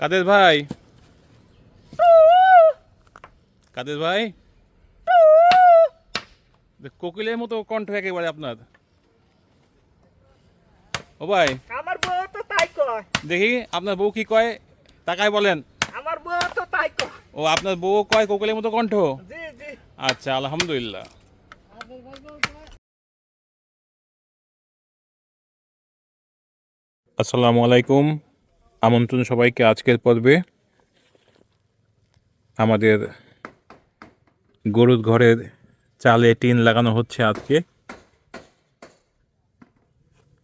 কাদের ভাই। কাদের ভাই। কোকিলের মতো কণ্ঠ একেবারে আপনার। ও ভাই। আমার বউ তো তাই কয়। দেখি আপনার বউ কি কয় তাকায় বলেন। আমার বউ তো তাই কয়। ও আপনার বউ কয় কোকিলের মতো কণ্ঠ? জি জি। আচ্ছা আলহামদুলিল্লাহ। আসসালামু আলাইকুম। আমন্ত্রণ সবাইকে আজকের পর্বে। আমাদের গরুর ঘরের চালে টিন লাগানো হচ্ছে আজকে।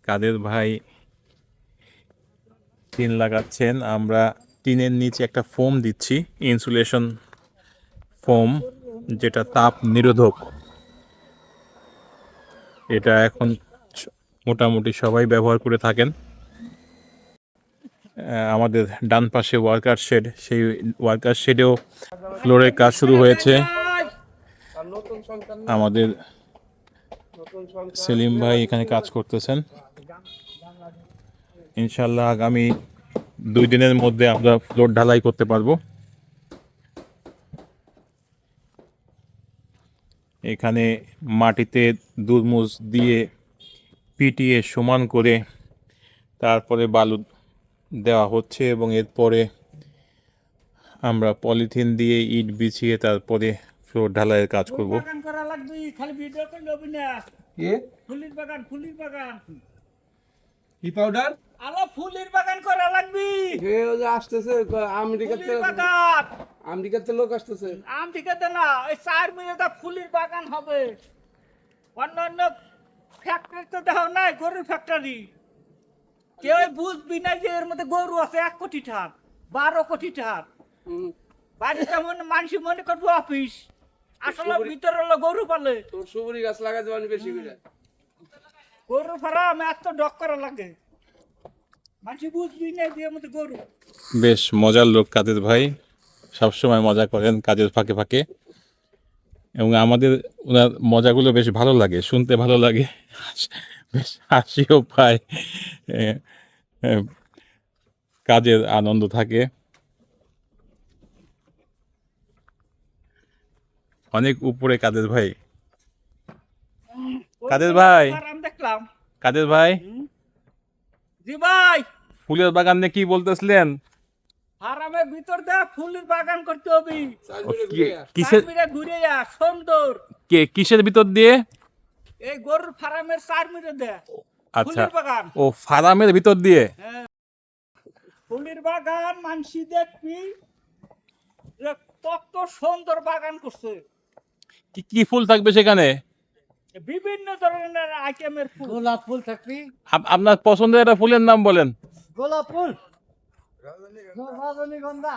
কাদের ভাই টিন লাগাচ্ছেন? আমরা টিনের নিচে একটা ফোম দিচ্ছি, ইনসুলেশন ফোম, যেটা তাপ নিরোধক। এটা এখন মোটামুটি সবাই ব্যবহার করে থাকেন। আমাদের ডান পাশে ওয়ার্কার শেড, সেই ওয়ার্কার শেডেও ফ্লোরের কাজ শুরু হয়েছে। আমাদের সেলিম ভাই এখানে কাজ করতেছেন। ইনশাল্লাহ আগামী দুই দিনের মধ্যে আমরা ফ্লোর ঢালাই করতে পারব। এখানে মাটিতে দুরমুজ দিয়ে পিটিয়ে সমান করে তারপরে বালু দেওয়া হচ্ছে এবং এরপরে আমরা পলিথিন দিয়ে ইট বিছিয়ে তারপরে ফ্লোর ঢালাইয়ের কাজ করব। বাগান করা লাগবে খালি ভিডিও করে লবি না। বাগান ফুলির কি পাউডার আলো ফুলির বাগান করা লাগবে। হে ও যে আসতেছে আমেরিকাতে বাগান। আমেরিকাতে লোক আসতেছে। না ওই চার মিনিটে ফুলির বাগান হবে। অন্য অন্য ফ্যাক্টরি তো দেখো নাই গরুর ফ্যাক্টরি কেউ বুঝবি না যে এর মধ্যে গরু আছে এক কোটি টাক বারো কোটি টাক বাড়িতে মনে মানুষ মনে করব অফিস আসলে ভিতরে হলো গরু পালে। তোর সুপুরি গাছ লাগাই দেবানি বেশি করে। গরু ফার্ম এত ডক করা লাগে। মানুষ বুঝবি না যে এর মধ্যে গরু। বেশ মজার লোক কাদের ভাই। সবসময় মজা করেন কাজের ফাঁকে ফাঁকে। এবং আমাদের ওনার মজাগুলো বেশ ভালো লাগে শুনতে ভালো লাগে। বেশ হাসিও পায় কাজের আনন্দ থাকে। অনেক উপরে কাদের ভাই? কাদের ভাই? দেখলাম। কাদের ভাই? জি ভাই। ফুলের বাগান নিয়ে কি বলতেছিলেন? ফার্মের ভিতর দিয়ে ফুলের বাগান করতে হবে। কিসের ঘুরে যা সুন্দর কে কিসের ভিতর দিয়ে? এই গরুর ফার্মের চার দে। আচ্ছা। ফুলের বাগান। ও ফার্মের ভিতর দিয়ে? হ্যাঁ। ফুলের বাগান মানসি দেখবি যে কত সুন্দর বাগান করছে। কি কি ফুল থাকবে সেখানে? বিভিন্ন ধরনের আইটেমের ফুল। গোলাপ ফুল থাকবি। আপনার পছন্দের একটা ফুলের নাম বলেন। গোলাপ ফুল। রজনীগন্ধা।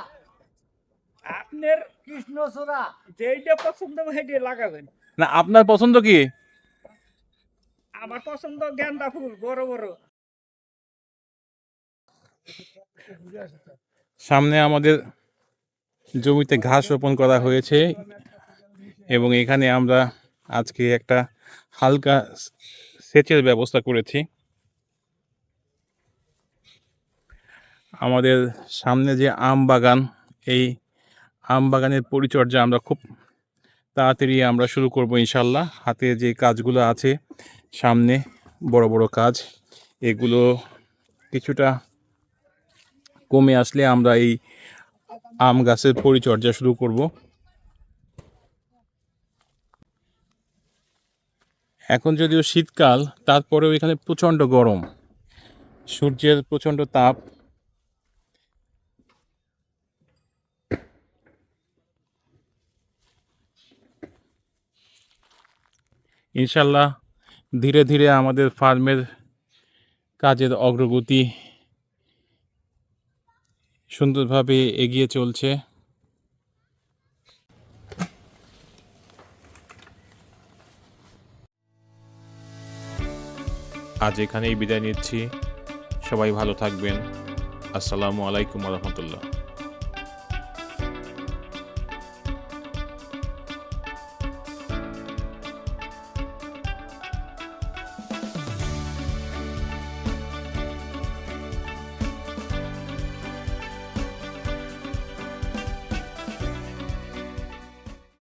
আপনার কৃষ্ণচূড়া। যেইটা পছন্দ সেইটা লাগাবেন। না আপনার পছন্দ কি? আমার পছন্দ গেন্দা ফুল, বড় বড়। সামনে আমাদের জমিতে ঘাস রোপণ করা হয়েছে এবং এখানে আমরা আজকে একটা হালকা সেচের ব্যবস্থা করেছি। আমাদের সামনে যে আম বাগান, এই আম বাগানের পরিচর্যা আমরা খুব তাড়াতাড়ি আমরা শুরু করব ইনশাল্লাহ। হাতে যে কাজগুলো আছে, সামনে বড় বড় কাজ, এগুলো কিছুটা কমে আসলে আমরা এই আম গাছের পরিচর্যা শুরু করব। এখন যদিও শীতকাল, তারপরেও এখানে প্রচণ্ড গরম। সূর্যের প্রচণ্ড তাপ ইনশাল্লাহ ধীরে ধীরে আমাদের ফার্মের কাজের অগ্রগতি সুন্দরভাবে এগিয়ে চলছে। আজ এখানেই বিদায় নিচ্ছি। সবাই ভালো থাকবেন। আসসালামু আলাইকুম রহমতুল্লাহ।